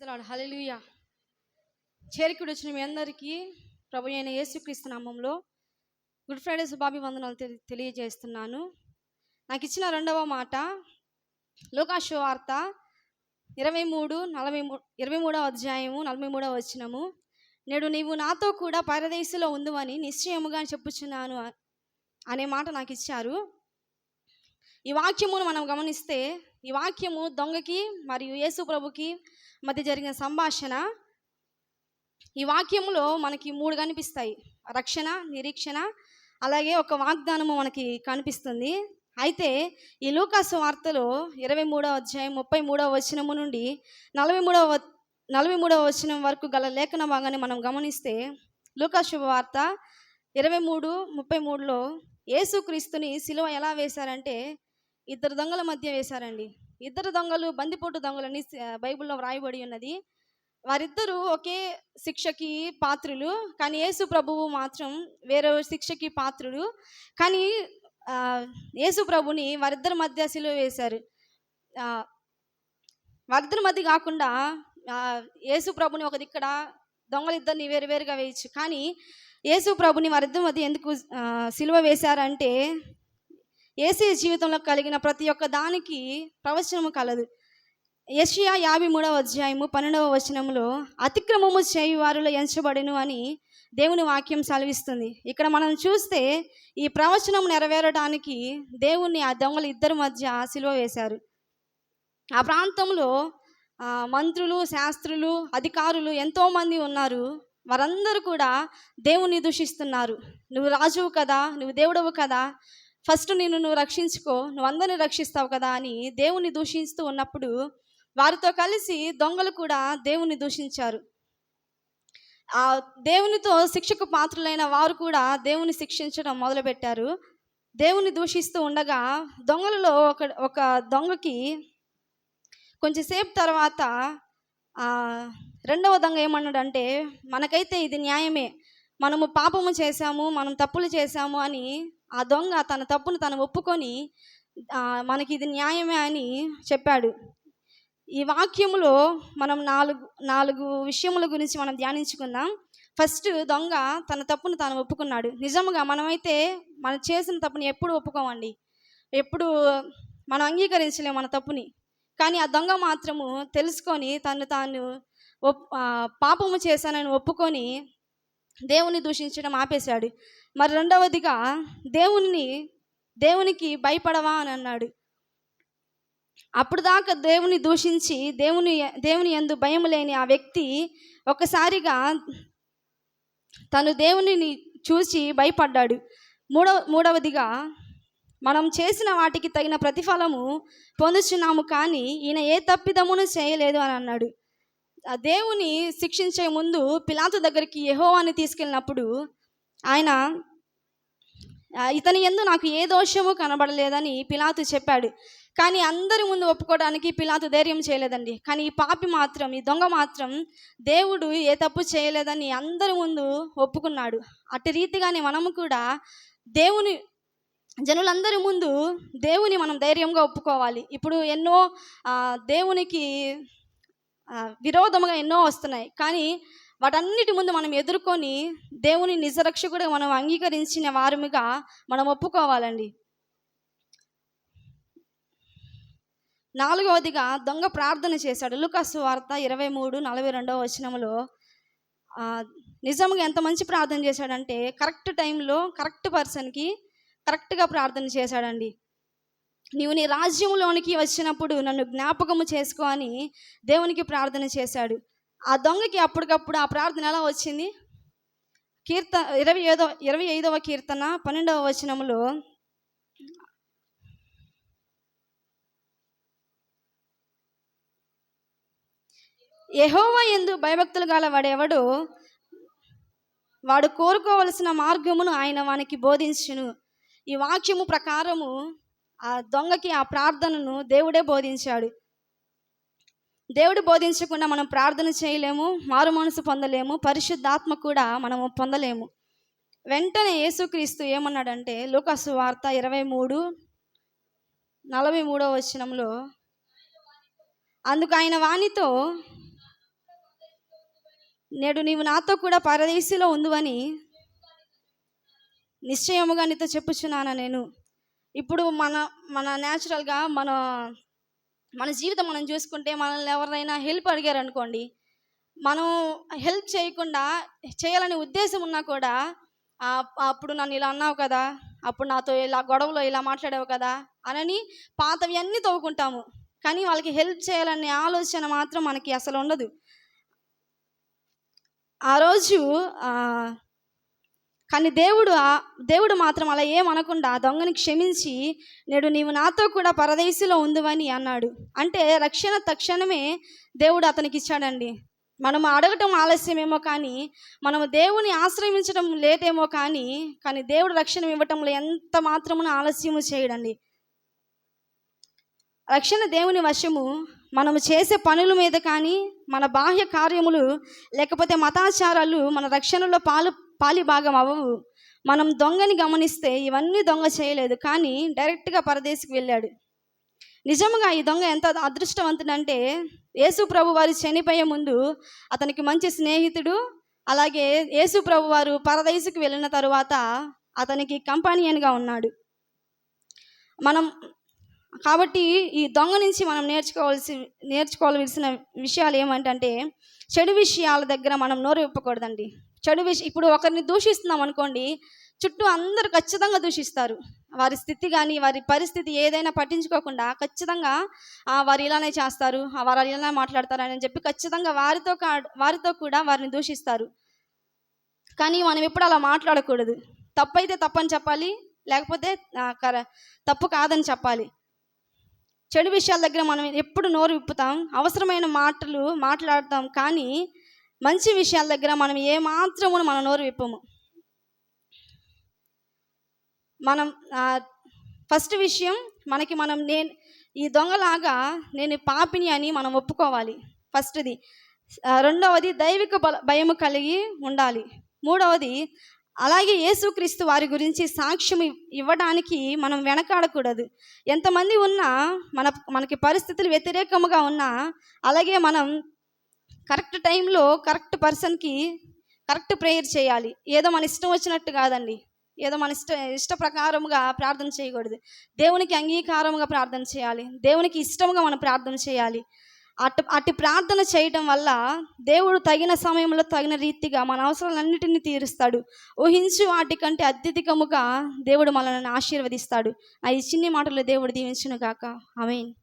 ప్రైజ్లాడు హలలుయ చేరికుడు వచ్చిన మీ అందరికీ ప్రభు అయిన యేసుక్రీస్తు నామంలో గుడ్ ఫ్రైడే శుభాభి వందనాలు తెలి- తెలియజేస్తున్నాను. నాకు ఇచ్చిన రెండవ మాట లోకాశు వార్త ఇరవై మూడు నలభై మూ ఇరవై మూడవ అధ్యాయము నలభై మూడవ వచ్చినము నేడు నీవు నాతో కూడా పరదేశంలో ఉందని నిశ్చయముగా చెప్పుచున్నాను అనే మాట నాకు ఇచ్చారు ఈ వాక్యమును మనం గమనిస్తే ఈ వాక్యము దొంగకి మరియు యేసు ప్రభుకి మధ్య జరిగిన సంభాషణ ఈ వాక్యములో మనకి మూడు కనిపిస్తాయి. రక్షణ నిరీక్షణ అలాగే ఒక వాగ్దానము మనకి కనిపిస్తుంది. అయితే ఈ లూకాసు వార్తలో ఇరవై మూడవ అధ్యాయం ముప్పై మూడవ వచనము నుండి నలభై మూడవ నలభై మూడవ వచనం వరకు గల లేఖన భాగాన్ని మనం గమనిస్తే లూకాశుభ వార్త ఇరవై మూడు ముప్పై మూడులో యేసుక్రీస్తుని సిలువ ఎలా వేశారంటే ఇద్దరు దొంగల మధ్య వేశారండి. ఇద్దరు దొంగలు బందిపోటు దొంగలని బైబిల్లో వ్రాయబడి ఉన్నది. వారిద్దరూ ఒకే శిక్షకి పాత్రులు కానీ యేసు ప్రభువు మాత్రం వేరే శిక్షకి పాత్రుడు. కానీ యేసు ప్రభుని వారిద్దరి మధ్య సిలువ వేశారు. వారిద్దరి మధ్య కాకుండా యేసు ప్రభుని ఒక దిక్కడ దొంగలిద్దరిని వేరు వేరుగా వేయచ్చు. కానీ యేసు ప్రభుని వారిద్దరి మధ్య ఎందుకు సిలువ వేశారంటే ఏసీ జీవితంలో కలిగిన ప్రతి ఒక్క దానికి ప్రవచనము కలదు. యషియా యాభై మూడవ అధ్యాయము పన్నెండవ వచనంలో అతిక్రమము చేయు వారిలో ఎంచబడిను అని దేవుని వాక్యం సెలవిస్తుంది. ఇక్కడ మనం చూస్తే ఈ ప్రవచనం నెరవేరడానికి దేవుణ్ణి ఆ దొంగలు ఇద్దరి మధ్య సిలువ వేశారు. ఆ ప్రాంతంలో మంత్రులు శాస్త్రులు అధికారులు ఎంతోమంది ఉన్నారు. వారందరూ కూడా దేవుణ్ణి దూషిస్తున్నారు. నువ్వు రాజువు కదా నువ్వు దేవుడవు కదా ఫస్ట్ నిన్ను నువ్వు రక్షించుకో నువ్వు అందరిని రక్షిస్తావు కదా అని దేవుణ్ణి దూషిస్తూ ఉన్నప్పుడు వారితో కలిసి దొంగలు కూడా దేవుణ్ణి దూషించారు. ఆ దేవునితో శిక్షకు పాత్రులైన వారు కూడా దేవుని శిక్షించడం మొదలుపెట్టారు. దేవుని దూషిస్తూ ఉండగా దొంగలలో ఒక ఒక దొంగకి కొంచెంసేపు తర్వాత రెండవ దొంగ ఏమన్నాడంటే మనకైతే ఇది న్యాయమే. మనము పాపము చేశాము మనం తప్పులు చేశాము అని ఆ దొంగ తన తప్పును తను ఒప్పుకొని మనకి ఇది న్యాయమే అని చెప్పాడు. ఈ వాక్యములో మనం నాలుగు నాలుగు విషయముల గురించి మనం ధ్యానించుకుందాం. ఫస్ట్ దొంగ తన తప్పును తాను ఒప్పుకున్నాడు. నిజంగా మనమైతే మనం చేసిన తప్పుని ఎప్పుడు ఒప్పుకోమండి. ఎప్పుడు మనం అంగీకరించలేము మన తప్పుని. కానీ ఆ దొంగ మాత్రము తెలుసుకొని తను తాను ఒప్ పాపము చేశానని ఒప్పుకొని దేవుని దూషించడం ఆపేశాడు. మరి రెండవదిగా దేవుని దేవునికి భయపడవా అని అన్నాడు. అప్పుడు దాకా దేవుని దూషించి దేవుని దేవుని ఎందు భయం లేని ఆ వ్యక్తి ఒకసారిగా తను దేవునిని చూసి భయపడ్డాడు. మూడవ మూడవదిగా మనం చేసిన వాటికి తగిన ప్రతిఫలము పొందుచున్నాము కానీ ఈయన ఏ తప్పిదమును చేయలేదు అని అన్నాడు. ఆ దేవుని శిక్షించే ముందు పిలాతు దగ్గరికి యహోవాన్ని తీసుకెళ్ళినప్పుడు ఆయన ఇతని ఎందు నాకు ఏ దోషము కనబడలేదని పిలాతు చెప్పాడు. కానీ అందరి ముందు ఒప్పుకోవడానికి పిలాతు ధైర్యం చేయలేదండి. కానీ ఈ పాపి మాత్రం ఈ దొంగ మాత్రం దేవుడు ఏ తప్పు చేయలేదని అందరి ముందు ఒప్పుకున్నాడు. అటు రీతిగానే మనము కూడా దేవుని జనులందరి ముందు దేవుని మనం ధైర్యంగా ఒప్పుకోవాలి. ఇప్పుడు ఎన్నో దేవునికి విరోధముగా ఎన్నో వస్తున్నాయి. కానీ వాటన్నిటి ముందు మనం ఎదుర్కొని దేవుని నిజరక్షకుడు మనం అంగీకరించిన వారముగా మనం ఒప్పుకోవాలండి. నాలుగవదిగా దొంగ ప్రార్థన చేశాడు. లుకాసు వార్త ఇరవై మూడు నలభై రెండవ వచనంలో నిజంగా ఎంత మంచి ప్రార్థన చేశాడంటే కరెక్ట్ టైంలో కరెక్ట్ పర్సన్కి కరెక్ట్గా ప్రార్థన చేశాడండి. నీవు నీ రాజ్యంలోనికి వచ్చినప్పుడు నన్ను జ్ఞాపకము చేసుకో అని దేవునికి ప్రార్థన చేశాడు. ఆ దొంగకి అప్పటికప్పుడు ఆ ప్రార్థన ఎలా వచ్చింది? కీర్త ఇరవై ఐదవ ఇరవై ఐదవ కీర్తన పన్నెండవ వచనములో యహోవా ఎందు భయభక్తులు గల వాడెవడు వాడు కోరుకోవలసిన మార్గమును ఆయన వానికి బోధించును. ఈ వాక్యము ప్రకారము ఆ దొంగకి ఆ ప్రార్థనను దేవుడే బోధించాడు. దేవుడు బోధించకుండా మనం ప్రార్థన చేయలేము మారు మనసు పొందలేము పరిశుద్ధాత్మ కూడా మనము పొందలేము. వెంటనే యేసుక్రీస్తు ఏమన్నాడంటే లోకాసు వార్త ఇరవై మూడు నలభై మూడవ వచనంలో అందుకు ఆయన వానితో నేడు నీవు నాతో కూడా పరదేశిలో ఉందువని నిశ్చయముగా నీతో చెప్పుచున్నాను నేను? ఇప్పుడు మన మన న్యాచురల్గా మన మన జీవితం మనం చూసుకుంటే మనల్ని ఎవరైనా హెల్ప్ అడిగారు అనుకోండి మనం హెల్ప్ చేయకుండా చేయాలనే ఉద్దేశం ఉన్నా కూడా అప్పుడు నన్ను ఇలా అన్నావు కదా అప్పుడు నాతో ఇలా గొడవలో ఇలా మాట్లాడావు కదా అనని పాతవి అన్నీ తవ్వుకుంటాము. కానీ వాళ్ళకి హెల్ప్ చేయాలనే ఆలోచన మాత్రం మనకి అసలు ఉండదు. ఆ రోజు కానీ దేవుడు దేవుడు మాత్రం అలా ఏమనకుండా ఆ దొంగని క్షమించి నేడు నీవు నాతో కూడా పరదేశిలో ఉందివని అన్నాడు. అంటే రక్షణ తక్షణమే దేవుడు అతనికి ఇచ్చాడండి. మనం అడగటం ఆలస్యమేమో కానీ మనం దేవుని ఆశ్రయించడం లేటేమో కానీ కానీ దేవుడు రక్షణ ఇవ్వటంలో ఎంత మాత్రమున ఆలస్యము చేయడండి. రక్షణ దేవుని వశము మనము చేసే పనుల మీద కానీ మన బాహ్య కార్యములు లేకపోతే మతాచారాలు మన రక్షణలో పాలు పాలి భాగం అవ్వవు. మనం దొంగని గమనిస్తే ఇవన్నీ దొంగ చేయలేదు కానీ డైరెక్ట్గా పరదేశికి వెళ్ళాడు. నిజంగా ఈ దొంగ ఎంత అదృష్టవంతుడంటే యేసు ప్రభు వారు చనిపోయే ముందు అతనికి మంచి స్నేహితుడు అలాగే యేసు ప్రభు వారు పరదేశికి వెళ్ళిన తరువాత అతనికి కంపానియన్గా ఉన్నాడు. మనం కాబట్టి ఈ దొంగ నుంచి మనం నేర్చుకోవాల్సి నేర్చుకోవాల్సిన విషయాలు ఏమంటే చెడు విషయాల దగ్గర మనం నోరు విప్పకూడదండి. చెడు విష ఇప్పుడు ఒకరిని దూషిస్తున్నాం అనుకోండి చుట్టూ అందరూ ఖచ్చితంగా దూషిస్తారు. వారి స్థితి కానీ వారి పరిస్థితి ఏదైనా పట్టించుకోకుండా ఖచ్చితంగా "ఆ, వారు ఇలానే చేస్తారు ఆ, వారు ఇలానే మాట్లాడతారు అని చెప్పి ఖచ్చితంగా వారితో కా- వారితో కూడా వారిని దూషిస్తారు. కానీ మనం ఎప్పుడు అలా మాట్లాడకూడదు. తప్పైతే తప్పని చెప్పాలి లేకపోతే తప్పు కాదని చెప్పాలి. చెడు విషయాల దగ్గర మనం ఎప్పుడు నోరు విప్పుతాం అవసరమైన మాటలు మాట్లాడతాం కానీ మంచి విషయాల దగ్గర మనం ఏ మన నోరు విప్పము. మనం ఫస్ట్ విషయం మనకి మనం నేను ఈ దొంగలాగా నేను పాపిని అని మనం ఒప్పుకోవాలి. ఫస్ట్ది. రెండవది దైవిక భయము కలిగి ఉండాలి. మూడవది అలాగే యేసుక్రీస్తు వారి గురించి సాక్ష్యం ఇవ్వడానికి మనం వెనకాడకూడదు. ఎంతమంది ఉన్నా మన మనకి పరిస్థితులు వ్యతిరేకముగా ఉన్నా అలాగే మనం కరెక్ట్ టైంలో కరెక్ట్ పర్సన్కి కరెక్ట్ ప్రేయర్ చేయాలి. ఏదో మన ఇష్టం వచ్చినట్టు కాదండి. ఏదో మన ఇష్ట ఇష్ట ప్రకారముగా ప్రార్థన చేయకూడదు. దేవునికి అంగీకారముగా ప్రార్థన చేయాలి. దేవునికి ఇష్టముగా మనం ప్రార్థన చేయాలి. అటు అటు ప్రార్థన చేయటం వల్ల దేవుడు తగిన సమయంలో తగిన రీతిగా మన అవసరాలన్నిటినీ తీరుస్తాడు. ఊహించు వాటికంటే అత్యధికముగా దేవుడు మనల్ని ఆశీర్వదిస్తాడు. ఆ ఈ చిన్ని మాటలు దేవుడు దీవించును గాక ఆమేన్